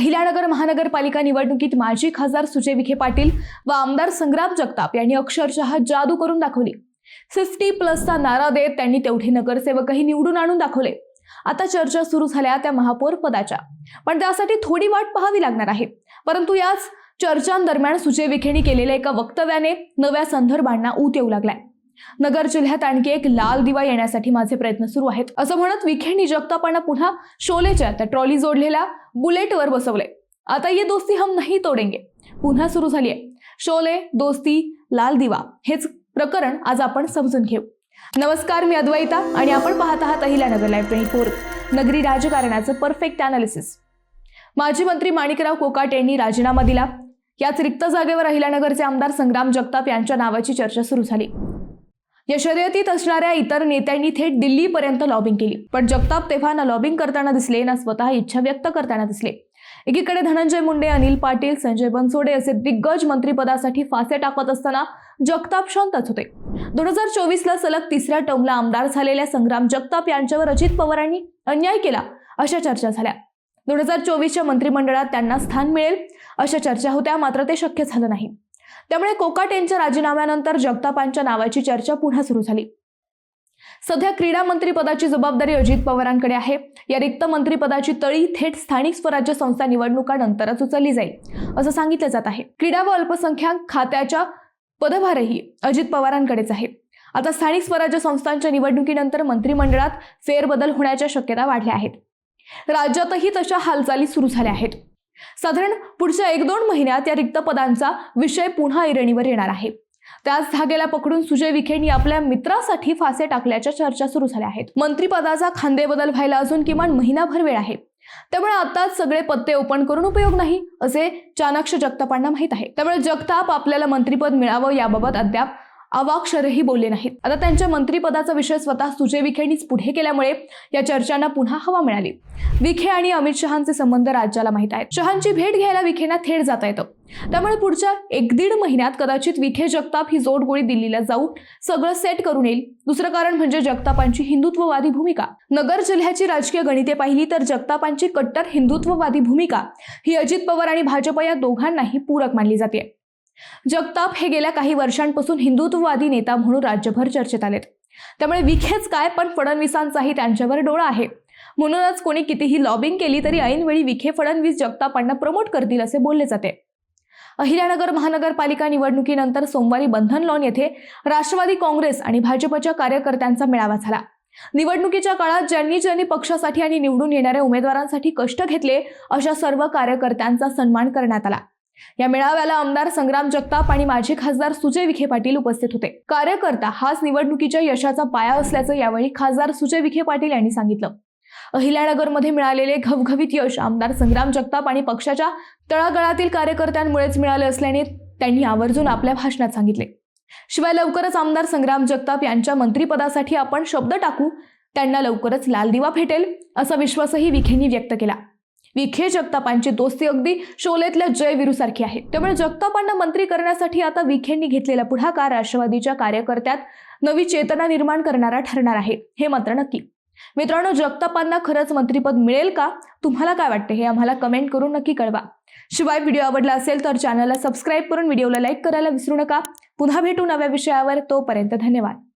अहिल्यानगर महानगरपालिका निवडणुकीत माजी खासदार सुजय विखे पाटील व आमदार संग्राम जगताप यांनी अक्षरशः जादू करून दाखवली. फिफ्टी प्लसचा नारा देत त्यांनी तेवढे नगरसेवकही निवडून आणून दाखवले. आता चर्चा सुरू झाल्या त्या महापौर पदाच्या. पण त्यासाठी थोडी वाट पाहावी लागणार आहे. परंतु याच चर्चांदरम्यान सुजय विखेंनी केलेल्या एका वक्तव्याने नव्या संदर्भांना ऊत येऊ लागलाय. नगर जिल्ह्यात आणखी एक लाल दिवा येण्यासाठी माझे प्रयत्न सुरू आहेत. असं म्हणत विखेंनी जगतापांना पुन्हा शोलेच्या त्या ट्रॉली जोडलेल्या बुलेटवर बसवले. आता ये दोस्ती हम नाही तोडेंगे. पुन्हा सुरू झाली आहे शोले दोस्ती लाल दिवा हेच प्रकरण आज आपण समजून घेऊ. नमस्कार मी अद्वैता आणि आपण पाहत आहात अहिल्यानगर लाईव्ह ट्वेंटी फोर नगरी राजकारणाचं परफेक्ट अनालिसिस माजी मंत्री माणिकराव कोकाट यांनी राजीनामा दिला. याच रिक्त जागेवर अहिल्यानगरचे आमदार संग्राम जगताप यांच्या नावाची चर्चा सुरू झाली. या शर्यतीत असणाऱ्या इतर नेत्यांनी थेट दिल्लीपर्यंत लॉबिंग केली. पण जगताप तेव्हा ना लॉबिंग करताना दिसले ना स्वतः इच्छा व्यक्त करताना दिसले. एकीकडे धनंजय मुंडे अनिल पाटील संजय बनसोडे असे दिग्गज मंत्रीपदासाठी फासे टाकत असताना जगताप शांतच होते. दोन हजार चोवीसला सलग तिसऱ्या टर्मला आमदार झालेल्या संग्राम जगताप यांच्यावर अजित पवारांनी अन्याय केला अशा चर्चा झाल्या. दोन हजार चोवीसच्या मंत्रिमंडळात त्यांना स्थान मिळेल अशा चर्चा होत्या मात्र ते शक्य झालं नाही. त्यामुळे कोकाट यांच्या राजीनाम्यानंतर जगतापांच्या नावाची चर्चा पुन्हा सुरू झाली. सध्या क्रीडा मंत्रीपदाची जबाबदारी अजित पवारांकडे आहे. या रिक्त मंत्रीपदाची तळी थेट स्थानिक स्वराज्य संस्था निवडणुकानंतरच उचलली जाईल असं सांगितलं जात आहे. क्रीडा व अल्पसंख्याक खात्याच्या पदभारही अजित पवारांकडेच आहे. आता स्थानिक स्वराज्य संस्थांच्या निवडणुकीनंतर मंत्रिमंडळात फेरबदल होण्याच्या शक्यता वाढल्या आहेत. राज्यातही तशा हालचाली सुरू झाल्या आहेत. साधारण पुढच्या एक दोन महिन्यात या रिक्त पदांचा विषय पुन्हा ऐरणीवर येणार आहे. त्याच धागेला पकडून सुजय विखेंनी आपल्या मित्रासाठी फासे टाकल्याच्या चर्चा सुरू झाल्या आहेत. मंत्रीपदाचा खांदेबदल व्हायला अजून किमान महिनाभर वेळ आहे. त्यामुळे आताच सगळे पत्ते ओपन करून उपयोग नाही असे चाणाक्ष जगतापांना माहीत आहे. त्यामुळे जगताप आपल्याला मंत्रिपद मिळावं याबाबत अद्याप अवाक्षरही बोलले नाहीत. आता त्यांच्या मंत्रिपदाचा विषय स्वतः सुजय विखेंनीच पुढे केल्यामुळे या चर्चांना पुन्हा हवा मिळाली. विखे आणि अमित शहांचे संबंध राज्याला माहीत आहेत. शहांची भेट घ्यायला विखेंना थेट जाता येतं. त्यामुळे पुढच्या एक दीड महिन्यात कदाचित विखे जगताप ही जोडगोळी दिल्लीला जाऊन सगळं सेट करून येईल. दुसरं कारण म्हणजे जगतापांची हिंदुत्ववादी भूमिका. नगर जिल्ह्याची राजकीय गणिते पाहिली तर जगतापांची कट्टर हिंदुत्ववादी भूमिका ही अजित पवार आणि भाजप या दोघांनाही पूरक मानली जाते. जगताप हे गेल्या काही वर्षांपासून हिंदुत्ववादी नेता म्हणून राज्यभर चर्चेत आलेत. त्यामुळे विखेच काय पण फडणवीसांचाही त्यांच्यावर डोळा आहे. म्हणूनच कोणी कितीही लॉबिंग केली तरी ऐनवेळी विखे फडणवीस जगतापांना प्रमोट करतील असे बोलले जाते. अहिल्यानगर महानगरपालिका निवडणुकीनंतर सोमवारी बंधन लॉन येथे राष्ट्रवादी काँग्रेस आणि भाजपच्या कार्यकर्त्यांचा मेळावा झाला. निवडणुकीच्या काळात ज्यांनी ज्यांनी पक्षासाठी आणि निवडून येणाऱ्या उमेदवारांसाठी कष्ट घेतले अशा सर्व कार्यकर्त्यांचा सन्मान करण्यात आला. या मेळाव्याला आमदार संग्राम जगताप आणि माजी खासदार सुजय विखे पाटील उपस्थित होते. कार्यकर्ता हाच निवडणुकीच्या यशाचा पाया असल्याचं यावेळी खासदार सुजय विखे पाटील यांनी सांगितलं. अहिल्यानगरमध्ये मिळालेले घवघवीत यश आमदार संग्राम जगताप आणि पक्षाच्या तळागळातील कार्यकर्त्यांमुळेच मिळाले असल्याने त्यांनी आवर्जून आपल्या भाषणात सांगितले. शिवाय लवकरच आमदार संग्राम जगताप यांच्या मंत्रिपदासाठी आपण शब्द टाकू त्यांना लवकरच लाल दिवा भेटेल असा विश्वासही विखेंनी व्यक्त केला. विखे जगतापांची दोस्ती अगदी शोलेतल्या जय विरूसारखी आहे. त्यामुळे जगतापांना मंत्री करण्यासाठी आता विखेंनी घेतलेला पुढाकार राष्ट्रवादीच्या कार्यकर्त्यात नवी चेतना निर्माण करणारा ठरणार आहे हे मात्र नक्की. मित्रांनो जगतापांना खरंच मंत्रीपद मिळेल का? तुम्हाला काय वाटते हे आम्हाला कमेंट करून नक्की कळवा. शिवाय व्हिडिओ आवडला असेल तर चॅनलला सबस्क्राईब करून व्हिडिओला लाईक करायला विसरू नका. पुन्हा भेटू नव्या विषयावर तोपर्यंत धन्यवाद.